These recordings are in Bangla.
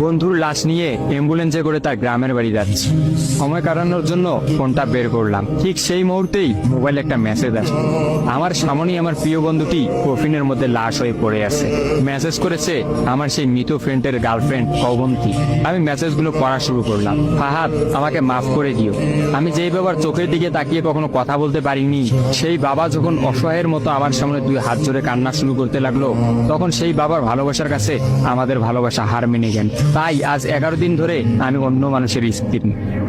বন্ধুর লাশ নিয়ে অ্যাম্বুলেন্সে করে তার গ্রামের বাড়ি যাচ্ছি। সময় কাটানোর জন্য ফোনটা বের করলাম। ঠিক সেই মুহূর্তেই মোবাইলে একটা মেসেজ আসে। আমার সামনেই আমার প্রিয় বন্ধুটি কফিনের মধ্যে লাশ হয়ে পড়ে আছে। মেসেজ করেছে, আমার সেই মৃত ফ্রেন্ডের গার্লফ্রেন্ড অবন্তী আমি মেসেজগুলো পড়া শুরু করলাম। ফাহাদ, আমাকে মাফ করে দিও। আমি যেই বাবার চোখের দিকে তাকিয়ে কখনো কথা বলতে পারিনি, সেই বাবা যখন অসহায়ের মতো আমার সামনে দুই হাত জোরে কান্না শুরু করতে লাগল, তখন সেই বাবার ভালোবাসার কাছে আমাদের ভালোবাসা হার মেনে গেল। তাই আজ এগারো দিন ধরে আমি অন্য মানুষের স্ত্রী।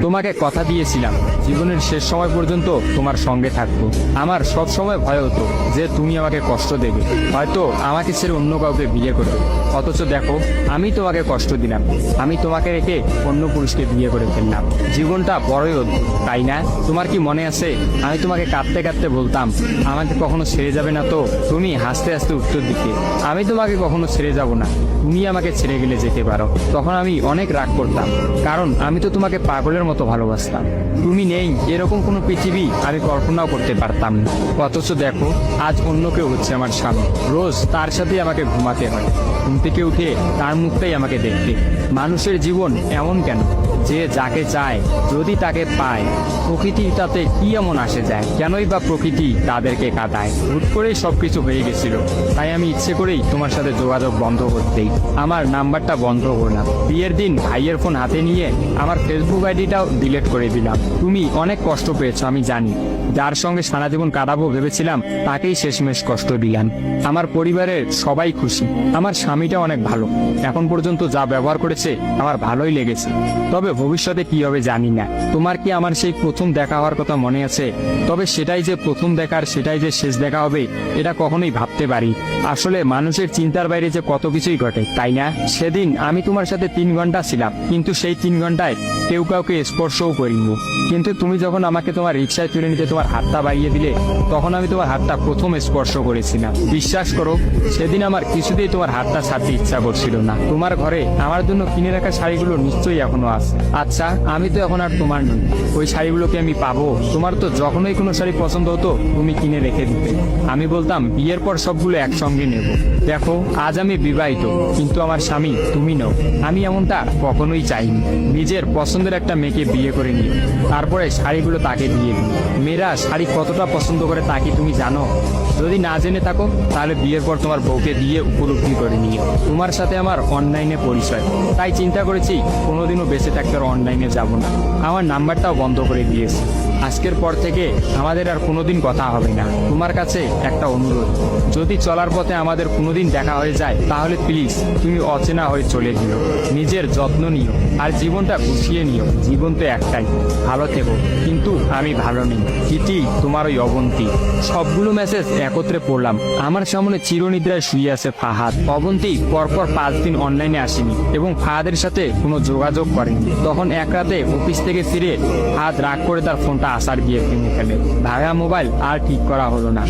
তোমাকে কথা দিয়েছিলাম, জীবনের শেষ সময় পর্যন্ত তোমার সঙ্গে থাকব। আমার সব সময় ভয় হতো যে তুমি আমাকে কষ্ট দেবে, হয়তো আমাকে ছেড়ে অন্য কাউকে বিয়ে করবে অথচ দেখো, আমি তোমাকে কষ্ট দিলাম, আমি তোমাকে রেখে অন্য পুরুষকে বিয়ে করে ফেললাম। জীবনটা বড়ই অদ্ভুত, তাই না? তোমার কি মনে আছে? আমি তোমাকে কাঁদতে কাঁদতে বলতাম, আমাকে কখনো ছেড়ে যাবে না তো? তুমি হাসতে হাসতে উত্তর দিতে, আমি তোমাকে কখনো ছেড়ে যাব না। তুমি আমাকে ছেড়ে গেলে যেতে পারো। তখন আমি অনেক রাগ করতাম। কারণ আমি তো তোমাকে পাগলের মতো ভালোবাসতাম। তুমি নেই, এরকম কোনো পৃথিবী আমি কল্পনাও করতে পারতাম না। অথচ দেখো, আজ অন্য কেউ হচ্ছে আমার স্বামী। রোজ তার সাথে আমাকে ঘুমাতে হয়। ঘুম থেকে উঠে তার মুখটাই আমাকে দেখতে। মানুষের জীবন এমন কেন? যে যাকে চায়, যদি তাকে পায়, প্রকৃতির তাতে কি এমন আসে যায় কেনই বা প্রকৃতি তাদেরকে কাটায় হুট করেই সব কিছু হয়ে গেছিল। তাই আমি ইচ্ছে করেই তোমার সাথে যোগাযোগ বন্ধ করতেই আমার নাম্বারটা বন্ধ করলাম বিয়ের দিন ভাইয়ের ফোন হাতে নিয়ে আমার ফেসবুক আইডিটাও ডিলেট করে দিলাম। তুমি অনেক কষ্ট পেয়েছ, আমি জানি। যার সঙ্গে সারা জীবন কাটাবো ভেবেছিলাম, তাকেই শেষমেশ কষ্ট দিলাম। আমার পরিবারের সবাই খুশি। আমার স্বামীটা অনেক ভালো। এখন পর্যন্ত যা ব্যবহার করেছে, আমার ভালোই লেগেছে। তবে ভবিষ্যতে কি হবে জানি না। তোমার কি আমার সেই প্রথম দেখা হওয়ার কথা মনে আছে? তবে সেটাই যে প্রথম দেখার, সেটাই যে শেষ দেখা হবে, এটা কখনোই ভাবতে পারি। আসলে মানুষের চিন্তার বাইরে যে কত কিছুই ঘটে, তাই না? সেদিন আমি তোমার সাথে তিন ঘণ্টা ছিলাম, কিন্তু সেই তিন ঘন্টায় কেউ কাউকে স্পর্শও করিনি। কিন্তু তুমি যখন আমাকে তোমার রিক্সায় তুলে নিতে তোমার হাতটা বাড়িয়ে দিলে তখন আমি তোমার হাতটা প্রথম স্পর্শ করেছিলাম। বিশ্বাস করো, সেদিন আমার কিছুতেই তোমার হাতটা ছাড়তে ইচ্ছা করছিল না। তোমার ঘরে আমার জন্য কিনে রাখা শাড়িগুলো নিশ্চয়ই এখনও আছে। আচ্ছা আমি তো এখন আর তোমার নই। ওই শাড়িগুলোকে আমি পাবো। তোমার তো যখনই কোনো শাড়ি পছন্দ হতো, তুমি কিনে রেখে দিতে। আমি বলতাম, বিয়ের পর সবগুলো একসঙ্গে নেব। দেখো, আজ আমি বিবাহিত, কিন্তু আমার স্বামী, তুমি নও। আমি এমনটা কখনোই চাইনি। নিজের পছন্দের একটা মেয়েকে বিয়ে করে নিই তারপরে শাড়িগুলো তাকে দিয়ে দিই। মেয়েরা শাড়ি কতটা পছন্দ করে তা কি তুমি জানো? যদি না জেনে থাকো, তাহলে বিয়ের পর তোমার বউকে দিয়ে উপলব্ধি করে নিও। তোমার সাথে আমার অনলাইনে পরিচয়। তাই চিন্তা করেছি, কোনোদিনও বেঁচে থাকতে অনলাইনে যাব না। আমার নাম্বারটাও বন্ধ করে দিয়েছি। আজকের পর থেকে আমাদের আর কোনোদিন কথা হবে না। তোমার কাছে একটা অনুরোধ। যদি চলার পথে আমাদের কোনোদিন দেখা হয়ে যায়, তাহলে প্লিজ তুমি অচেনা হয়ে চলে দিও নিজের যত্ন নিও আর জীবনটা গুছিয়ে নিও জীবন তো একটাই, ভালো থেকো। কিন্তু আমি ভালো নেই। চিঠি তোমার ওই অবন্তী। সবগুলো মেসেজ একত্রে পড়লাম। আমার সামনে চিরনিদ্রায় শুয়ে আছে ফাহাদ। অবন্তী পরপর পাঁচ দিন অনলাইনে আসেনি এবং ফাহাদের সাথে কোনো যোগাযোগ করেনি। তখন এক রাতে অফিস থেকে ফিরে ফাহাদ রাগ করে তার ফোনটা আসার গিয়ে ভেঙে ফেলে। ভাঙা মোবাইল আর ঠিক করা হলো না।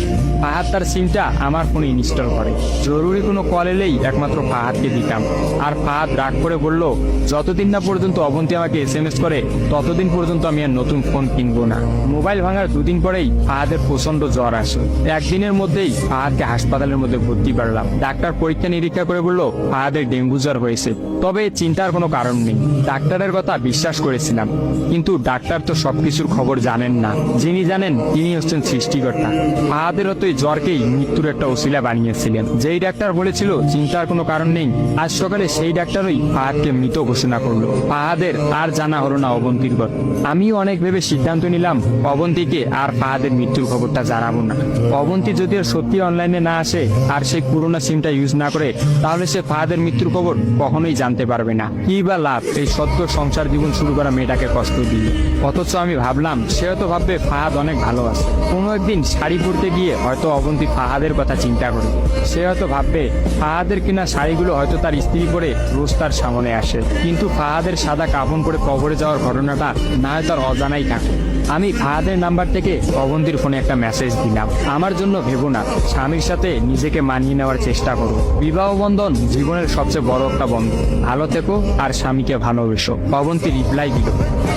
ফাহাদ তার সিমটা আমার ফোনে ইনস্টল করে। জরুরি কোনো কল এলেই একমাত্র ফাহাদকে দিতাম। আর ফাহাদ রাগ করে বলল, যতদিন না পর্যন্ত অবন্তী আমাকে এস এম এস করে, ততদিন পর্যন্ত আমি আর নতুন ফোন কিনবো না। মোবাইল ভাঙার দুদিন পরেই ফাহাদের প্রচণ্ড জ্বর আসে। একদিনের মধ্যেই ফাহাদকে হাসপাতালের মধ্যে ভর্তি করলাম। ডাক্তার পরীক্ষা নিরীক্ষা করে বলল, ফাহাদের ডেঙ্গু জ্বর হয়েছে। তবে চিন্তার কোনো কারণ নেই। ডাক্তারের কথা বিশ্বাস করেছিলাম। কিন্তু ডাক্তার তো সবকিছুর খবর জানেন না। যিনি জানেন, তিনি হচ্ছেন সৃষ্টিকর্তা। ফাহাদের হতো এই জ্বরকেই মৃত্যুর একটা ওসিলা বানিয়েছিলেন। যেই ডাক্তার বলেছিল, চিন্তার কোনো কারণ নেই। আজ সকালে সেই ডাক্তারই ফাহাদকে মৃত ঘোষণা করল। ফাহাদের আর জানা হলো না অবন্তীর কথা আমিও অনেক ভেবে সিদ্ধান্ত নিলাম, অবন্তীকে আর ফাহাদের মৃত্যুর খবরটা জানাব না। অবন্তী যদি আর সত্যি অনলাইনে না আসে, আর সেই পুরোনো সিমটা ইউজ না করে, তাহলে সে ফাহাদের মৃত্যুর খবর কখনোই জানতে পারবে না। কি বা লাভ? এই সত্য সংসার জীবন শুরু করা মেয়েটাকে কষ্ট দিল। অথচ আমি ভাবলাম, সে হয়তো ভাববে ফাহাদ অনেক ভালো আছে। কোনো একদিন শাড়ি পরতে গিয়ে হয়তো অবন্তী ফাহাদের কথা চিন্তা করে সে হয়তো ভাববে, ফাহাদের কিনা শাড়িগুলো হয়তো তার স্ত্রী পরে রোজ তার সামনে আসে। কিন্তু ফাহাদের সাদা কাপড় পরে কবরে যাওয়ার ঘটনাটা না হয় তার অজানাই থাকে। আমি ফাহাদের নাম্বার থেকে অবন্তীর ফোনে একটা মেসেজ দিলাম। আমার জন্য ভেবো না। স্বামীর সাথে নিজেকে মানিয়ে নেওয়ার চেষ্টা করো। বিবাহ বন্ধন জীবনের সবচেয়ে বড় একটা বন্ধন। ভালো থেকো আর স্বামীকে ভালোবেসো। অবন্তী রিপ্লাই দিল।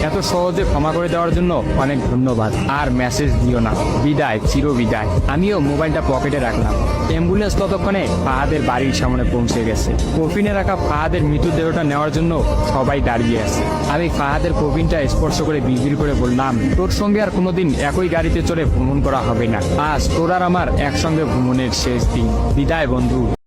এত সহজে ক্ষমা করে দেওয়ার জন্য অনেক ধন্যবাদ। আর মেসেজ দিও না। বিদায় চির বিদায় আমিও মোবাইলটা পকেটে রাখলাম। অ্যাম্বুলেন্স ততক্ষণে ফাহাদের বাড়ির সামনে পৌঁছে গেছে। কফিনে রাখা ফাহাদের মৃতদেহটা নেওয়ার জন্য সবাই দাঁড়িয়ে আছে। আমি ফাহাদের কফিনটা স্পর্শ করে বিড়বিড় করে বললাম, তোর সঙ্গে আর কোনোদিন একই গাড়িতে চড়ে ভ্রমণ করা হবে না। আজ তোর আর আমার একসঙ্গে ভ্রমণের শেষ দিন। বিদায় বন্ধু।